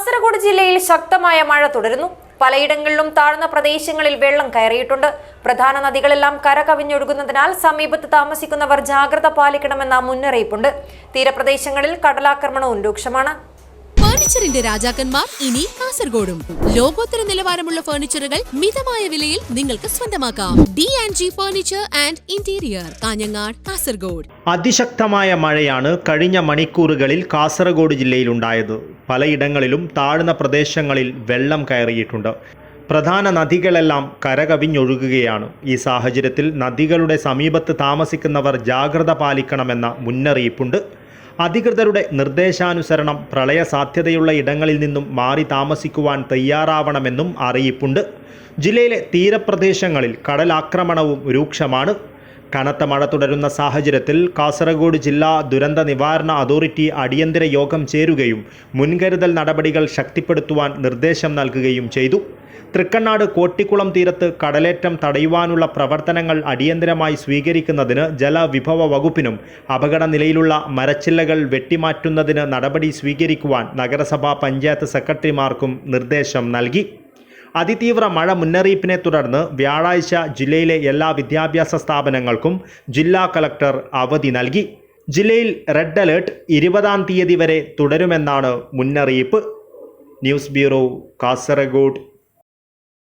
കാസർഗോഡ് ജില്ലയിൽ ശക്തമായ മഴ തുടരുന്നു. പലയിടങ്ങളിലും താഴ്ന്ന പ്രദേശങ്ങളിൽ വെള്ളം കയറിയിട്ടുണ്ട്. പ്രധാന നദികളെല്ലാം കരകവിഞ്ഞൊഴുകുന്നതിനാൽ സമീപത്ത് താമസിക്കുന്നവർ ജാഗ്രത പാലിക്കണമെന്ന മുന്നറിയിപ്പുണ്ട്. തീരപ്രദേശങ്ങളിൽ കടലാക്രമണവും രൂക്ഷമാണ്. ഫർണിച്ചറിന്റെ രാജാക്കന്മാർ ഇനി കാസർഗോഡും. ലോകോത്തര നിലവാരമുള്ള ഫർണിച്ചറുകൾ മിതമായ വിലയിൽ നിങ്ങൾക്ക് സ്വന്തമാക്കാം. D and G furniture and interior Kanhangad Kasaragod. അതിശക്തമായ മഴയാണ് കഴിഞ്ഞ മണിക്കൂറുകളിൽ കാസർഗോഡ് ജില്ലയിലുണ്ടായത് പലയിടങ്ങളിലും താഴ്ന്ന പ്രദേശങ്ങളിൽ വെള്ളം കയറിയിട്ടുണ്ട്. പ്രധാന നദികളെല്ലാം കരകവിഞ്ഞൊഴുകുകയാണ്. ഈ സാഹചര്യത്തിൽ നദികളുടെ സമീപത്ത് താമസിക്കുന്നവർ ജാഗ്രത പാലിക്കണമെന്ന മുന്നറിയിപ്പുണ്ട്. അധികൃതരുടെ നിർദ്ദേശാനുസരണം പ്രളയ സാധ്യതയുള്ള ഇടങ്ങളിൽ നിന്നും മാറി താമസിക്കുവാൻ തയ്യാറാവണമെന്നും അറിയിപ്പുണ്ട്. ജില്ലയിലെ തീരപ്രദേശങ്ങളിൽ കടലാക്രമണവും രൂക്ഷമാണ്. കനത്ത മഴ തുടരുന്ന സാഹചര്യത്തിൽ കാസർഗോഡ് ജില്ലാ ദുരന്ത നിവാരണ അതോറിറ്റി അടിയന്തര യോഗം ചേരുകയും മുൻകരുതൽ നടപടികൾ ശക്തിപ്പെടുത്തുവാൻ നിർദ്ദേശം നൽകുകയും ചെയ്തു. തൃക്കണ്ണാട് കോട്ടിക്കുളം തീരത്ത് കടലേറ്റം തടയുവാനുള്ള പ്രവർത്തനങ്ങൾ അടിയന്തരമായി സ്വീകരിക്കുന്നതിന് ജലവിഭവ വകുപ്പിനും അപകട നിലയിലുള്ള മരച്ചില്ലകൾ വെട്ടിമാറ്റുന്നതിന് നടപടി സ്വീകരിക്കുവാൻ നഗരസഭാ പഞ്ചായത്ത് സെക്രട്ടറിമാർക്കും നിർദ്ദേശം നൽകി. അതിതീവ്ര മഴ മുന്നറിയിപ്പിനെ തുടർന്ന് വ്യാഴാഴ്ച ജില്ലയിലെ എല്ലാ വിദ്യാഭ്യാസ സ്ഥാപനങ്ങൾക്കും ജില്ലാ കലക്ടർ അവധി നൽകി. ജില്ലയിൽ റെഡ് അലേർട്ട് ഇരുപതാം തീയതി വരെ തുടരുമെന്നാണ് മുന്നറിയിപ്പ്. News bureau Kasaragod.